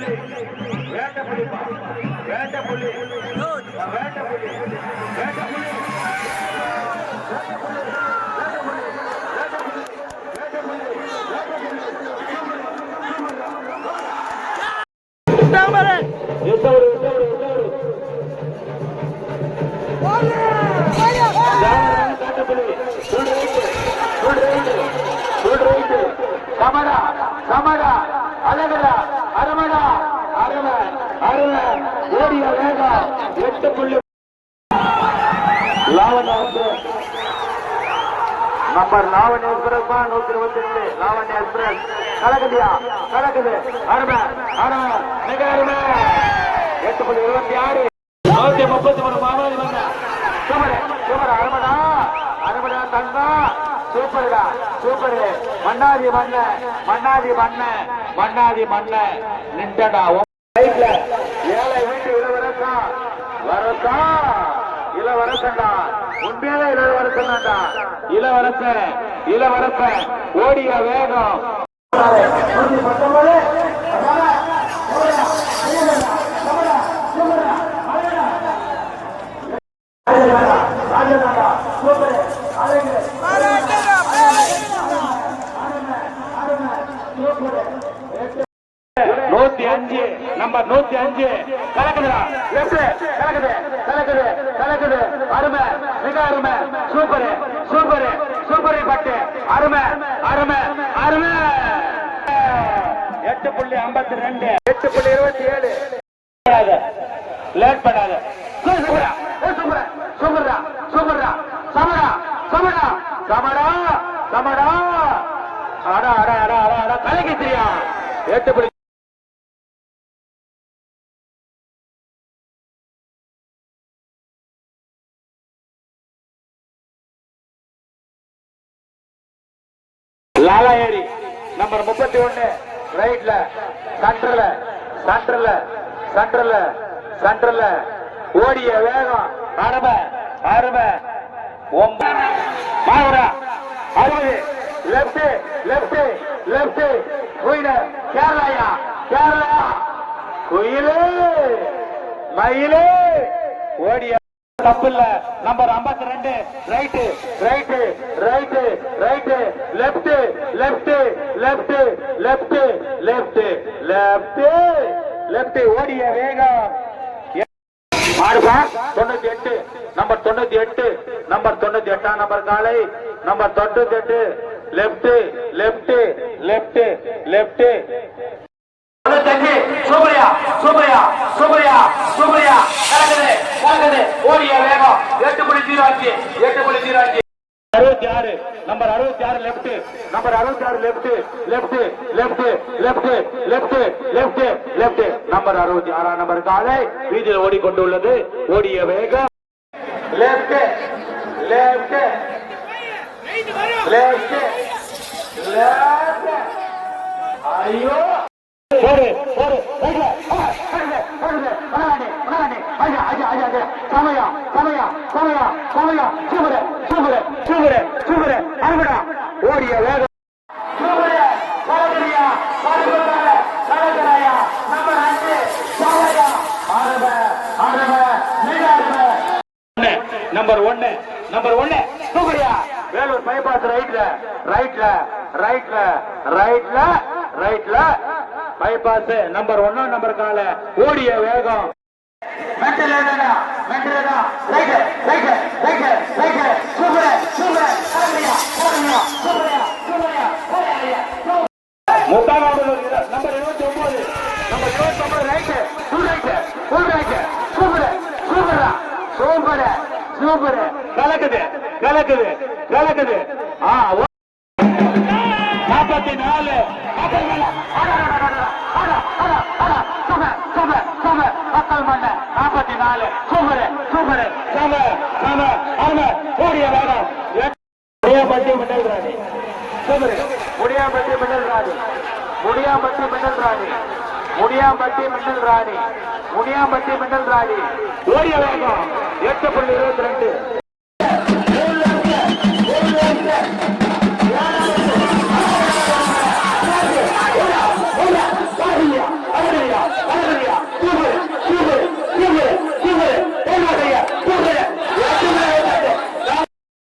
வேட்டை புலி வேட்டை புலி வேட்டை புலி வேட்டை புலி எவ்வளவு எவ்வளவு நம்பர் லாவண்ய எக்ஸ்பிரஸ் நூத்தி இருபத்தி எட்டு லாவண்ய எக்ஸ்பிரஸ். கலக்குதியா? கலக்குது. அருமை. அருமை. மிக அருமை. எட்டு புள்ளி இருபத்தி ஆறு. நூத்தி முப்பத்தி மூணு வந்த சூப்பர் சூப்பர் அருமடா. அருமடா தங்கா. சூப்பர்டா. சூப்பர் மண்ணாதி மண்ண. மண்ணாதி மண்ண. மண்ணாதி மண்ண. நின்றடா. ரைட்ல ஏழை வீட்டு இளவரசா. வரசா. இளவரசன்டா. உண்மையிலே இளவரசன் தான்டா இளவரசன் இளவரசன் ஓடிய வேகம். நூத்தி அஞ்சு நம்பர் நூத்தி அஞ்சு. கலக்குதுடா. கலக்குது கலக்குது கலக்குது. அருமை. அருமை சூப்பர் சூப்பர் சூப்பர் பட்டு. அருமை அருமை அருமை. எட்டு புள்ளி ஐம்பத்தி ரெண்டு. எட்டு புள்ளி இருபத்தி ஏழு. லேட் பண்ணாத. சூப்பரா சூப்பரா சூப்பரா சூப்பரா சமரா சமரா. சமடா சமடா அடா அடா அடா அடா அடா. கலக்கி தெரியா எட்டு புள்ளி லாலா ஏரி நம்பர் முப்பத்தி ஒண்ணு ரைட்ல சென்டர்ல சென்டர்ல சென்டர்ல சென்டர்ல ஓடிய வேகம் அருமை அருமை ஒன்பது மாவுரா அறுபது. லெப்ட் லெப்ட் லெப்ட் குயில கேரளாயா கேரளா. குயிலு மயிலு ஓடிய தப்பு இல்ல நம்பர் 52 ரெண்டு. Right right right right left left left left left left left ஓடிய வேகம். தொண்ணூத்தி எட்டு. நம்பர் தொண்ணூத்தி எட்டு. நம்பர் தொண்ணூத்தி எட்டாம் நம்பர் காலை. நம்பர் தொண்ணூத்தி எட்டு. லெப்ட் லெப்ட் லெப்ட் லெப்ட் தொண்ணூத்தஞ்சு சூப்பரியா சூப்பரியா சூப்பரியா சூப்பரியா கலக்குது கலக்குது. ஓடிய வேகம். எட்டு புள்ளி ஜீரோ அஞ்சு எட்டு புள்ளி ஜீரோ அஞ்சு அறுபத்தி ஆறு. நம்பர் அறுபத்தி ஆறு லெப்ட் நம்பர் அறுபத்தி ஆறு left left left left left left left number அறுபத்தி ஆறாம் நம்பர் காலை வீதியில் ஓடிக்கொண்டுள்ளது. ஓடிய வேகம். லெப்ட் லெப்ட் லெப்ட் லெப்ட் ஐயோ போடு போடு ரைட்ல சமயா சமயா சமயா சமயா சூப்பர் சூப்பர் சூப்பர் சூப்பர் அருமடா ஓடிய வேகம் நம்பர் ஒன்னு நம்பர் ஒன்னு சூப்பரியா வேலூர் பைபாஸ் ரைட்ல ரைட்ல ரைட்ல ரைட்ல ரைட்ல பைபாஸ் நம்பர் ஒன்னா நம்பர் கால. ஓடிய வேகம். மென்டல் என்னடா மென்டல் என்னடா right right right right super super கலங்கரியா கலங்கரியா சூப்பரியா சூப்பரியா சூப்பரியா முத்தானாவது நம்பர் இருபத்தி ஒன்பது நம்பர் இருபத்தி ஒன்பது right full right full right super சூப்பரா சூப்பர் சூப்பர். கலக்குது கலக்குது கலக்குது. ஆ நாற்பத்தி நாலு மக்கள் மண்ண. மக்கள் மண்ண நாற்பத்தி நாலு சூப்பர் சூப்பர் சம சம அரும. ஓடிய வேகம். முடியாம்பட்டி மின்னல் ராணி. சூப்பர். முடியாம்பட்டி மின்னல் ராணி. முடியாம்பட்டி மின்னல் ராணி. முடியாம்பட்டி மின்னல் ராணி. முடியாம்பட்டி மின்னல் ராணி. ஓடிய வேகம் எட்டு புள்ளி இருபத்தி ரெண்டு.